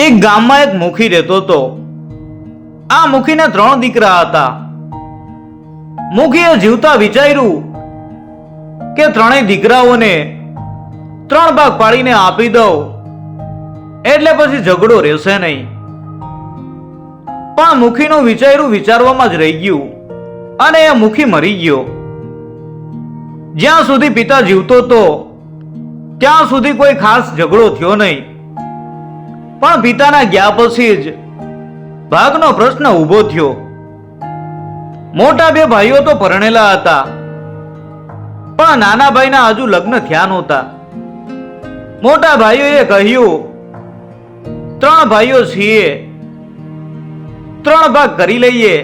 એક ગામમાં એક મુખી રહેતો હતો. આ મુખીને ત્રણ દીકરા હતા. મુખીએ જીવતા વિચાર્યું કે ત્રણેય દીકરાઓને ત્રણ ભાગ પાડીને આપી દઉં. એટલે પછી ઝઘડો રહેશે નહીં. પણ મુખીનું વિચાર્યું વિચારવામાં જ રહી ગયું અને એ મુખી મરી ગયો. જ્યાં સુધી પિતા જીવતો હતો, ત્યાં સુધી કોઈ ખાસ ઝઘડો થયો નહીં. પણ પિતાના ગયા પછી જ ભાગનો પ્રશ્ન ઊભો થયો. મોટા બે ભાઈઓ તો પરણેલા હતા, પણ નાના ભાઈના હજુ લગ્ન થયા નહોતા. મોટા ભાઈઓએ કહ્યું, ત્રણ ભાઈઓ છીએ, ત્રણ ભાગ કરી લઈએ.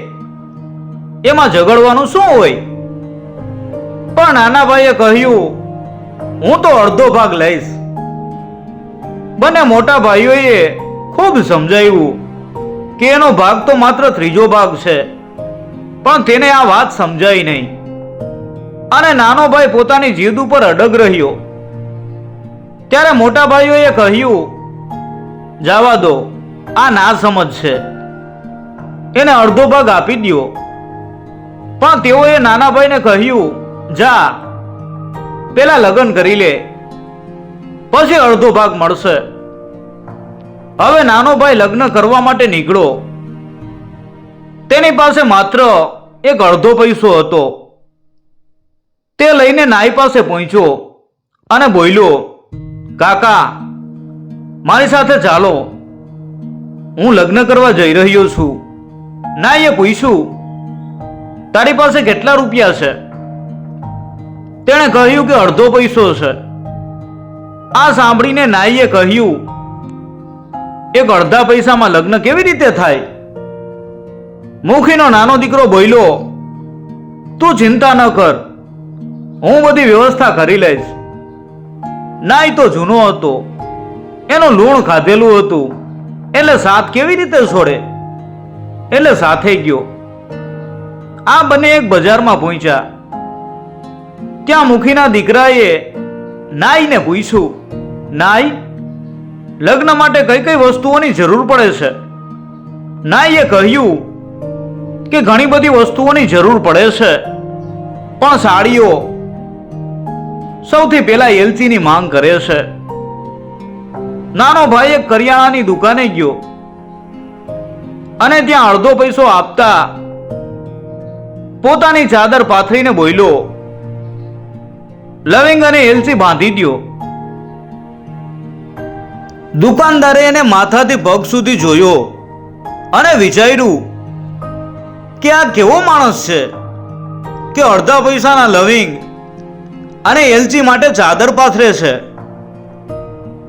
એમાં ઝઘડવાનું શું હોય? પણ નાના ભાઈએ કહ્યું, હું તો અડધો ભાગ લઈશ. બંને મોટા ભાઈઓએ ખૂબ સમજાવ્યું કે એનો ભાગ તો માત્ર ત્રીજો ભાગ છે, પણ તેને આ વાત સમજાઈ નહીં. અને નાનો ભાઈ પોતાની જીદ ઉપર અડગ રહ્યો. ત્યારે મોટા ભાઈઓએ કહ્યું, જાવા દો, આ ના સમજ છે. એને અડધો ભાગ આપી દ્યો. પણ તેઓએ નાના ભાઈને કહ્યું, જા, પેલા લગ્ન કરી લે. પછી અડધો ભાગ મળશે. હવે નાનો ભાઈ લગ્ન કરવા માટે નીકળો. તેની પાસે માત્ર એક અડધો પૈસો હતો. તે લઈને નાઈ પાસે પહોંચ્યો અને બોલ્યો, કાકા, મારી સાથે ચાલો. હું લગ્ન કરવા જઈ રહ્યો છું. નાઈએ પૂછ્યું, તારી પાસે કેટલા રૂપિયા છે? તેણે કહ્યું કે અડધો પૈસો છે. આ સાંભળીને નાઈએ કહ્યું એક અડધા પૈસામાં લગ્ન કેવી રીતે થાય? મુખીનો નાનો દીકરો બોલ્યો, તું ચિંતા ન કર, હું બધી વ્યવસ્થા કરી લઈશ. નાઈ તો જૂનો હતો, એનું લૂણ ખાધેલું હતું, એટલે સાથ કેવી રીતે છોડે? એટલે સાથે ગયો. આ બંને એક બજારમાં પહોંચ્યા ત્યાં મુખીના દીકરાએ નાઈને પૂછ્યું નાઈ, લગ્ન માટે કઈ કઈ વસ્તુઓની જરૂર પડે છે? નાઈએ કહ્યું કે ઘણી બધી વસ્તુઓની જરૂર પડે છે. પણ સાડીઓ સૌથી પહેલા એલચીની માંગ કરે છે. નાનો ભાઈ એક કરિયાણાની દુકાને ગયો. અને ત્યાં અડધો પૈસો આપતા પોતાની ચાદર પાથરીને બોલ્યો લવિંગ અને એલચી બાંધી દ્યો. દુકાનદારે એને માથાથી પગ સુધી જોયો અને વિચાર્યું કે આ કેવો માણસ છે કે અડધા પૈસાના લવિંગ અને એલચી માટે ચાદર પાથરે છે.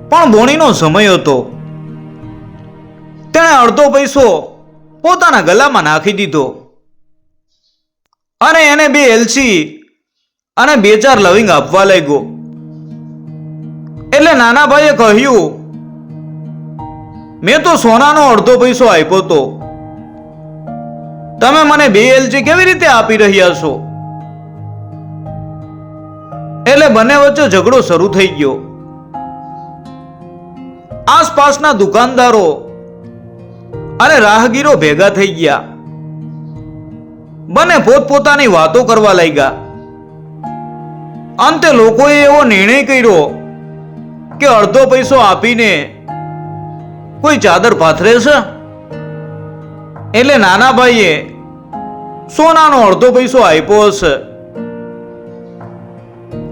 પણ બોણીનો સમય હતો. તેણે અડધો પૈસો પોતાના ગલામાં નાખી દીધો અને એને બે એલચી અને બે ચાર લવિંગ આપવા લાગ્યો. એટલે નાના ભાઈએ કહ્યું, મેં તો સોનાનો અડધો પૈસો આપ્યો તો. તમે મને બે એલચી કેવી રીતે આપી રહ્યા છો? એટલે બંને વચ્ચે ઝઘડો શરૂ થઈ ગયો. આસપાસના દુકાનદારો અને રાહગીરો ભેગા થઈ ગયા. બંને પોતપોતાની વાતો કરવા લાગ્યા. અંતે લોકોએ એવો નિર્ણય કર્યો કે અડધો પૈસો આપીને કોઈ ચાદર પાથરે છે? એટલે નાના ભાઈએ સોનાનો અડધો પૈસો આપ્યો હશે.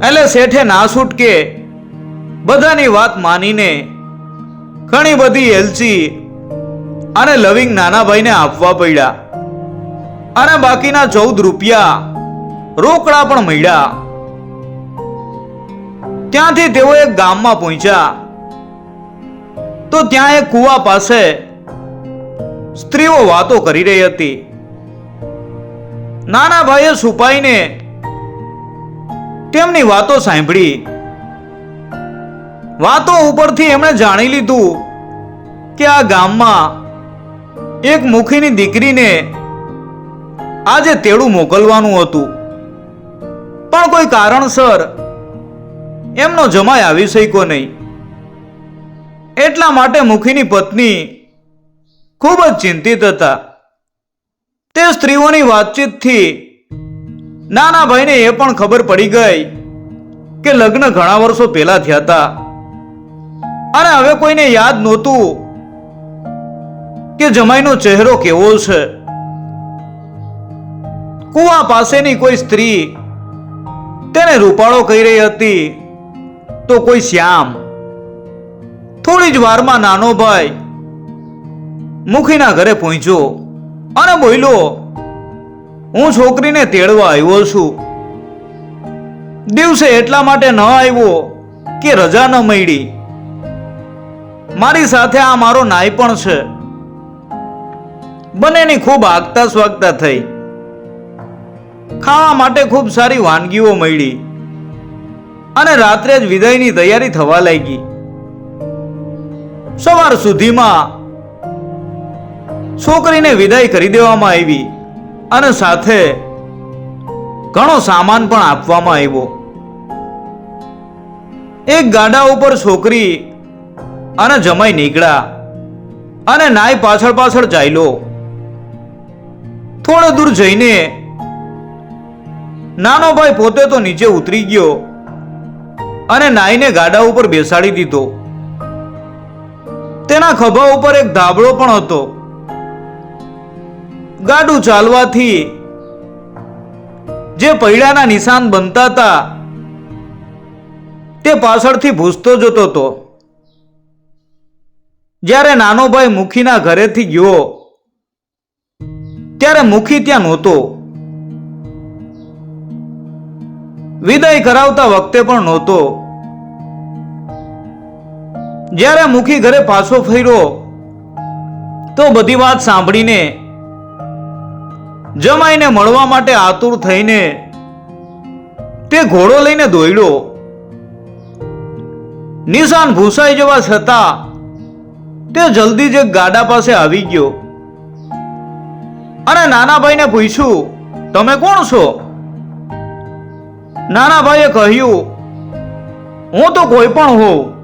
એટલે શેઠે ના છૂટકે બધાની વાત માનીને ઘણી બધી એલચી અને લવિંગ નાના ભાઈને આપવા પડ્યા. અને બાકીના ચૌદ રૂપિયા રોકડા પણ મળ્યા. ત્યાંથી તેઓ એક ગામમાં પહોંચ્યા. તો ત્યાં એક કુવા પાસે સ્ત્રીઓ વાતો કરી રહી હતી. નાના ભાઈએ છુપાઈને તેમની વાતો સાંભળી. વાતો ઉપરથી એમણે જાણી લીધું કે આ ગામમાં એક મુખીની દીકરીને આજે તેડું મોકલવાનું હતું. પણ કોઈ કારણસર એમનો જમાઈ આવી શક્યો નહીં. એટલા માટે મુખીની પત્ની ખૂબ જ ચિંતિત હતા. તે સ્ત્રીઓની વાતચીતથી નાના ભાઈને એ પણ ખબર પડી ગઈ કે લગ્ન ઘણા વર્ષો પહેલા થયા હતા. અને હવે કોઈને યાદ નહોતું કે જમાઈનો ચહેરો કેવો છે. કુવા પાસેની કોઈ સ્ત્રી તેને રૂપાળો કહી રહી હતી. તો કોઈ શ્યામ. થોડી જ વારમાં નાનો ભાઈ મુખીના ઘરે પહોંચ્યો અને બોલ્યો, હું છોકરીને તેડવા આવ્યો છું. દિવસે એટલા માટે ન આવ્યો કે રજા ન મળી. મારી સાથે આ મારો નાય પણ છે. બંનેની ખૂબ આગતા સ્વાગતા થઈ. ખાવા માટે ખૂબ સારી વાનગીઓ મળી. અને રાત્રે જ વિદાયની તૈયારી થવા લાગી. સવાર સુધીમાં છોકરીને વિદાય કરી દેવામાં આવી અને સાથે ઘણો સામાન પણ આપવામાં આવ્યો. એક ગાડા ઉપર છોકરી અને જમાઈ નીકળ્યા અને નાય પાછળ પાછળ ચાલ્યો. થોડે દૂર જઈને નાનો ભાઈ પોતે તો નીચે ઉતરી ગયો અને નાઈને ગાડા ઉપર બેસાડી દીધો. તેના ખભા ઉપર એક ધાબળો પણ હતો. ગાડું ચાલવાથી જે પૈડાના નિશાન બનતા હતા, તે પાછળથી ભૂસતો જતો હતો. જ્યારે નાનો ભાઈ મુખીના ઘરેથી ગયો, ત્યારે મુખી ત્યાં નહોતો. વિદાય કરાવતા વખતે પણ નહોતો. જ્યારે મુખી ઘરે પાછો ફર્યો, તો બધી વાત સાંભળીને, જમાઈને મળવા માટે આતુર થઈને, તે ઘોડો લઈને દોડ્યો નિશાન ભૂસાઈ જવા છતાં, તે જલ્દી જ ગાડા પાસે આવી ગયો. અને નાના ભાઈને પૂછ્યું, તમે કોણ છો? નાના ભાઈએ કહ્યું, હું તો કોઈ પણ હોઉં.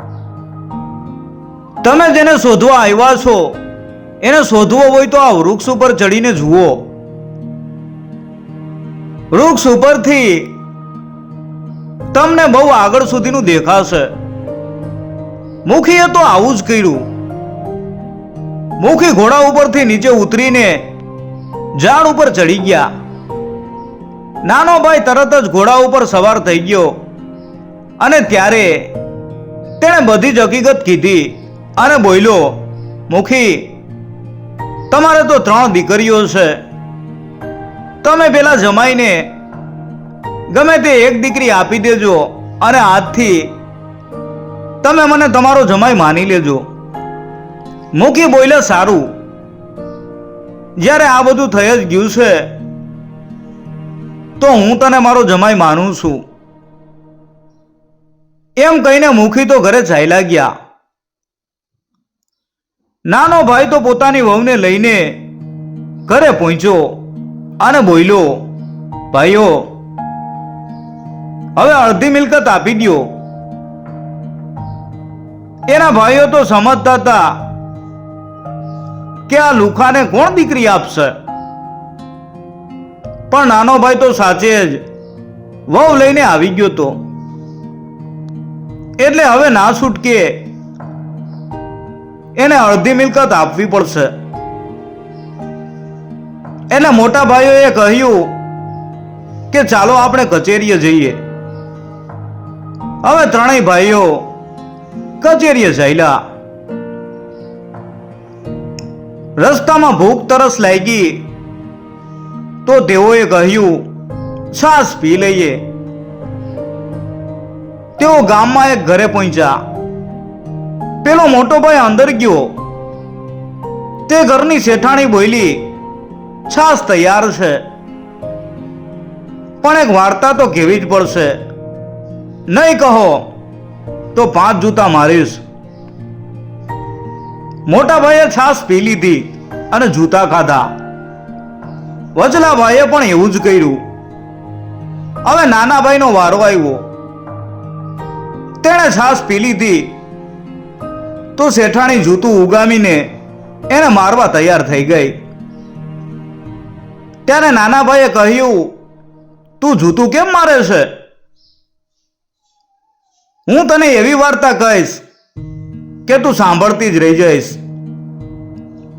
તમે જેને શોધવા આવ્યા છો, એને શોધવો હોય તો આ વૃક્ષ ઉપર ચડીને જુઓ. વૃક્ષ ઉપરથી તમને બહુ આગળ સુધીનું દેખાશે. મુખીએ તો આવું જ કર્યું. મુખી ઘોડા ઉપરથી નીચે ઉતરીને ઝાડ ઉપર ચડી ગયા. નાનો ભાઈ તરત જ ઘોડા ઉપર સવાર થઈ ગયો. અને ત્યારે તેણે બધી જ હકીકત કીધી અને બોલ્યો, મુખી, તમારે તો ત્રણ દીકરીઓ છે. તમે પેલા જમાઈને ગમે તે એક દીકરી આપી દેજો અને આજથી તમે મને તમારો જમાઈ માની લેજો. મુખી બોલ્યા, સારું. જ્યારે આ બધું થઈ જ ગયું છે તો હું તને મારો જમાઈ માનું છું. એમ કહીને મુખી તો ઘરે ચાલ્યા ગયા નાનો ભાઈ તો પોતાની વહુને લઈને ઘરે પહોંચ્યો અને બોલ્યો, ભાઈઓ, હવે અડધી મિલકત આપી દ્યો. એના ભાઈઓ તો સમજતા હતા કે આ લુખાને કોણ દીકરી આપશે? પણ નાનો ભાઈ તો સાચે જ. વહુ લઈને આવી ગયો તો. એટલે હવે ના છૂટકે. એને અડધી મિલકત આપવી પડશે. એટલે મોટા ભાઈઓએ કહ્યું કે ચાલો આપણે કચેરીએ જઈએ. હવે ત્રણેય ભાઈઓ કચેરીએ જઈલા રસ્તામાં ભૂખ તરસ લાગી. તો તેઓએ કહ્યું છાસ પી લઈએ. તેઓ ગામમાં એક ઘરે પહોંચ્યા. પેલો મોટો ભાઈ અંદર ગયો. તે ઘરની શેઠાણી બોલી છાસ તૈયાર છે. પણ એક વાર્તા તો કેવી જ પડશે. નહીં કહો, તો પાંચ જૂતા મારીશ. મોટા ભાઈએ છાસ પી લીધી અને જૂતા ખાધા. વચલા ભાઈએ પણ એવું જ કર્યું. હવે નાના ભાઈનો વારો આવ્યો. તેણે છાસ પી લીધી. તો શેઠાણી જૂતું ઉગામીને એને મારવા તૈયાર થઈ ગઈ. ત્યારે નાના ભાઈએ કહ્યું, તું જૂતું કેમ મારે છે? હું તને એવી વાર્તા કહીશ કે તું સાંભળતી જ રહી જઈશ.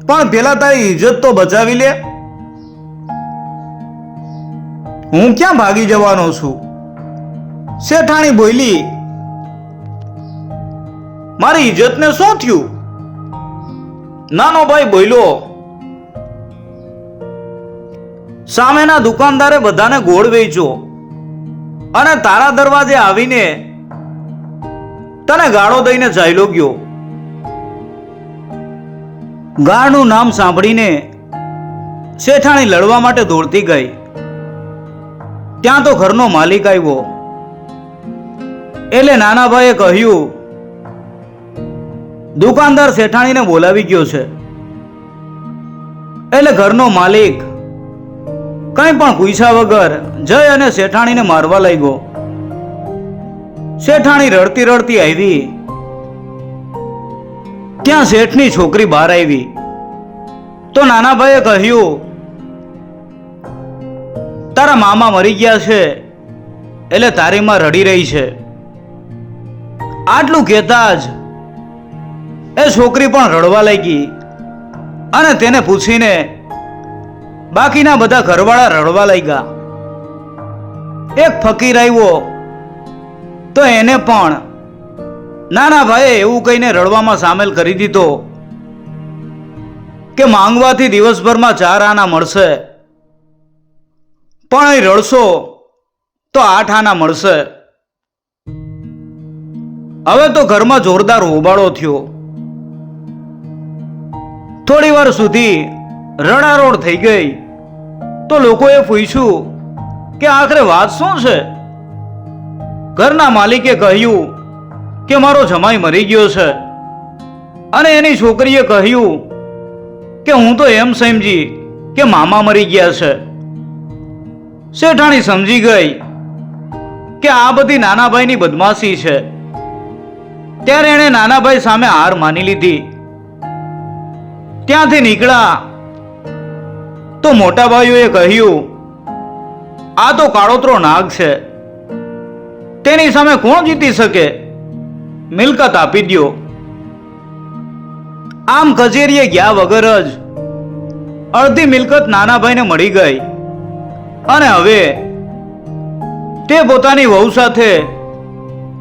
પણ પેલા તારી ઇજ્જત તો બચાવી લે. હું ક્યાં ભાગી જવાનો છું? શેઠાણી બોલી, મારી ઇજ્જતને શું થયું? નાનો ભાઈ બોલ્યો, સામેના દુકાનદારે બધાને ગોળ વેચ્યો અને તારા દરવાજે આવીને તને ગાળો દઈને જાયલો ગયો. ગાળનું નામ સાંભળીને શેઠાણી લડવા માટે દોડતી ગઈ. ત્યાં તો ઘરનો માલિક આવ્યો. એટલે નાના ભાઈએ કહ્યું, દુકાનદાર શેઠાણીને બોલાવી ગયો છે. એટલે ઘરનો માલિક કંઈ પણ પૂછ્યા વગર જય અને શેઠાણીને મારવા લાગ્યો. શેઠાણી રડતી રડતી આવી. ત્યાં શેઠની છોકરી બહાર આવી. તો નાના ભાઈએ કહ્યું તારા મામા મરી ગયા છે, એટલે તારી માં રડી રહી છે. આટલું કહેતા જ એ છોકરી પણ રડવા લાગી અને તેને પૂછીને બાકીના બધા ઘરવાળા રડવા લાગ્યા. એક ફકીર આવ્યો, તો એને પણ નાના ભાઈએ એવું કહીને રડવામાં સામેલ કરી દીધો કે માંગવાથી દિવસભરમાં ચાર આના મળશે. પણ અહીં રડશો તો આઠ આના મળશે. હવે તો ઘરમાં જોરદાર હોબાળો થયો. થોડી વાર સુધી રડારોડ થઈ ગઈ. તો લોકોએ પૂછ્યું કે આખરે વાત શું છે? ઘરના માલિકે કહ્યું કે મારો જમાઈ મરી ગયો છે. અને એની છોકરીએ કહ્યું કે હું તો એમ સમજી કે મામા મરી ગયા છે. શેઠાણી સમજી ગઈ કે આ બધી નાનાભાઈની બદમાશી છે. ત્યારે એણે નાનાભાઈ સામે હાર માની લીધી. ત્યાંથી નીકળ્યા તો મોટા ભાઈઓએ કહ્યું, આ તો કાળોતરો નાગ છે. તેની સામે કોણ જીતી શકે? મિલકત આપી દ્યો. આમ કચેરીએ ગયા વગર જ અડધી મિલકત નાનાભાઈને મળી ગઈ. અને હવે તે પોતાની વહુ સાથે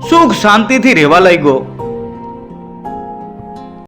સુખ શાંતિથી રહેવા લાગ્યો.